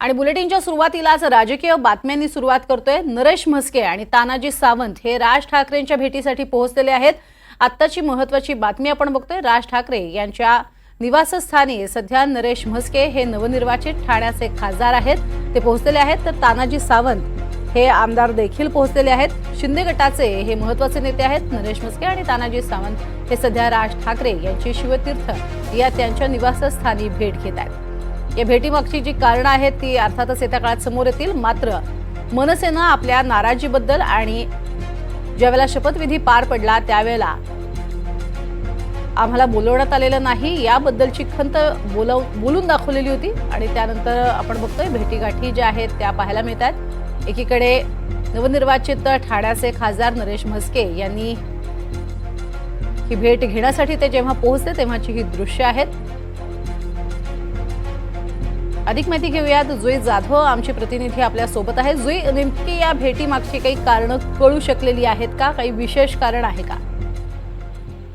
आणि बुलेटिनच्या सुरुवातीलाच राजकीय बातम्यांनी सुरुवात करतोय नरेश म्हस्के आणि तानाजी सावंत हे राज ठाकरेंच्या भेटीसाठी पोहोचलेले आहेत. आत्ताची महत्वाची बातमी आपण बघतोय. राज ठाकरे यांच्या निवासस्थानी सध्या नरेश म्हस्के हे नवनिर्वाचित ठाण्याचे खासदार आहेत. ते पोहोचलेले आहेत. तर तानाजी सावंत हे आमदार देखील पोहोचलेले आहेत. शिंदे गटाचे हे महत्त्वाचे नेते आहेत नरेश म्हस्के आणि तानाजी सावंत हे सध्या राज ठाकरे यांची शिवतीर्थ या त्यांच्या निवासस्थानी भेट घेत आहेत. या भेटीमागची जी कारणं आहेत ती अर्थातच येत्या काळात समोर येतील. मात्र मनसेनं आपल्या नाराजीबद्दल आणि ज्यावेळेला शपथविधी पार पडला त्यावेळेला आम्हाला बोलवण्यात आलेलं नाही. याबद्दलची खंत बोलव बोलून दाखवलेली होती आणि त्यानंतर आपण बघतोय भेटीगाठी ज्या आहेत त्या पाहायला मिळत आहेत एकीकडे नवनिर्वाचित ठाण्याचे खासदार नरेश म्हस्के यांनी ही भेट घेण्यासाठी ते जेव्हा पोहोचले तेव्हाची ही दृश्य आहेत. अधिक माहिती घेऊयात. जुई जाधव आमचे प्रतिनिधी आपल्यासोबत आहे जुई नेमकी या भेटीमागची काही कारणं कळू शकलेली आहेत का? काही विशेष कारण आहे का?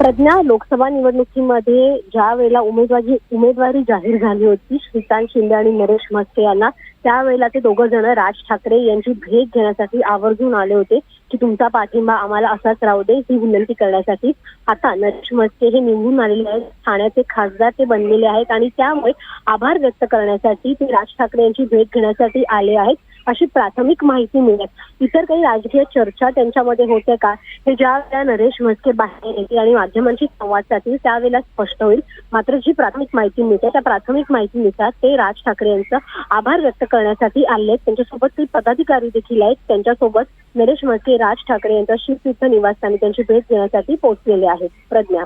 प्रज्ञा लोकसभा निवडणुकीमध्ये ज्या वेळेला उमेदवारी उमेदवारी जाहीर झाली होती श्रीकांत शिंदे आणि नरेश म्हस्के यांना त्यावेळेला ते दोघं जण राज ठाकरे यांची भेट घेण्यासाठी आवर्जून आले होते की तुमचा पाठिंबा आम्हाला असाच राहू दे ही विनंती करण्यासाठी. आता नरेश म्हस्के हे निवडून आलेले आहेत ठाण्याचे खासदार ते बनलेले आहेत आणि त्यामुळे आभार व्यक्त करण्यासाठी ते राज ठाकरे यांची भेट घेण्यासाठी आले आहेत. अशी प्राथमिक माहिती मिळत इतर काही राजकीय चर्चा त्यांच्यामध्ये होत्या का? हे ज्या वेळेला नरेश म्हस्के बाहेर येतील आणि माध्यमांशी संवाद साधतील त्यावेळेला स्पष्ट होईल. मात्र जी प्राथमिक माहिती मिळते त्या प्राथमिक माहितीनुसार ते राज ठाकरे यांचं आभार व्यक्त करण्यासाठी आले आहेत. त्यांच्यासोबत काही पदाधिकारी देखील आहेत. त्यांच्यासोबत नरेश म्हस्के राज ठाकरे यांच्या शिवतीर्थ निवासस्थानी त्यांची भेट घेण्यासाठी पोहोचलेले आहेत. प्रज्ञा.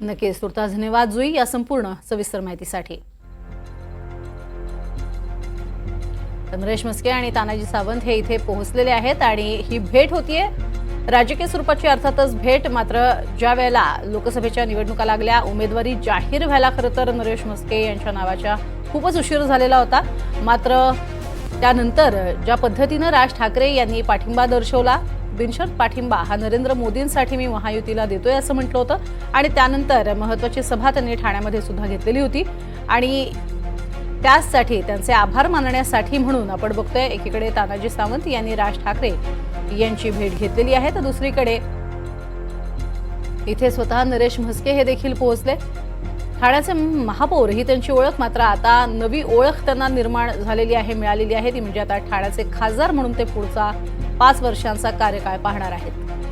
नक्कीच तुर्ता धन्यवाद जुई या संपूर्ण सविस्तर माहितीसाठी. नरेश म्हस्के आणि तानाजी सावंत हे इथे पोहोचलेले आहेत आणि ही भेट होतीये. राजकीय स्वरूपाची अर्थातच भेट मात्र ज्या वेळेला लोकसभेच्या निवडणुका लागल्या उमेदवारी जाहीर व्हायला खरं तर नरेश म्हस्के यांच्या नावाच्या खूपच उशीर झालेला होता. मात्र त्यानंतर ज्या पद्धतीनं राज ठाकरे यांनी पाठिंबा दर्शवला बिनशर्त पाठिंबा हा नरेंद्र मोदींसाठी मी महायुतीला देतोय असं म्हटलं होतं. आणि त्यानंतर महत्वाची सभा त्यांनी ठाण्यामध्ये सुद्धा घेतलेली होती. आणि त्याचसाठी त्यांचे आभार मानण्यासाठी म्हणून आपण बघतोय एकीकडे तानाजी सावंत यांनी राज ठाकरे यांची भेट घेतलेली आहे. तर दुसरीकडे इथे स्वतः नरेश म्हस्के हे देखील पोहोचले. ठाण्याचे महापौर ही त्यांची ओळख मात्र आता नवी ओळख त्यांना निर्माण झालेली आहे मिळालेली आहे. ती म्हणजे आता ठाण्याचे खासदार म्हणून ते पुढचा पाच वर्षांचा कार्यकाळ पाहणार आहेत.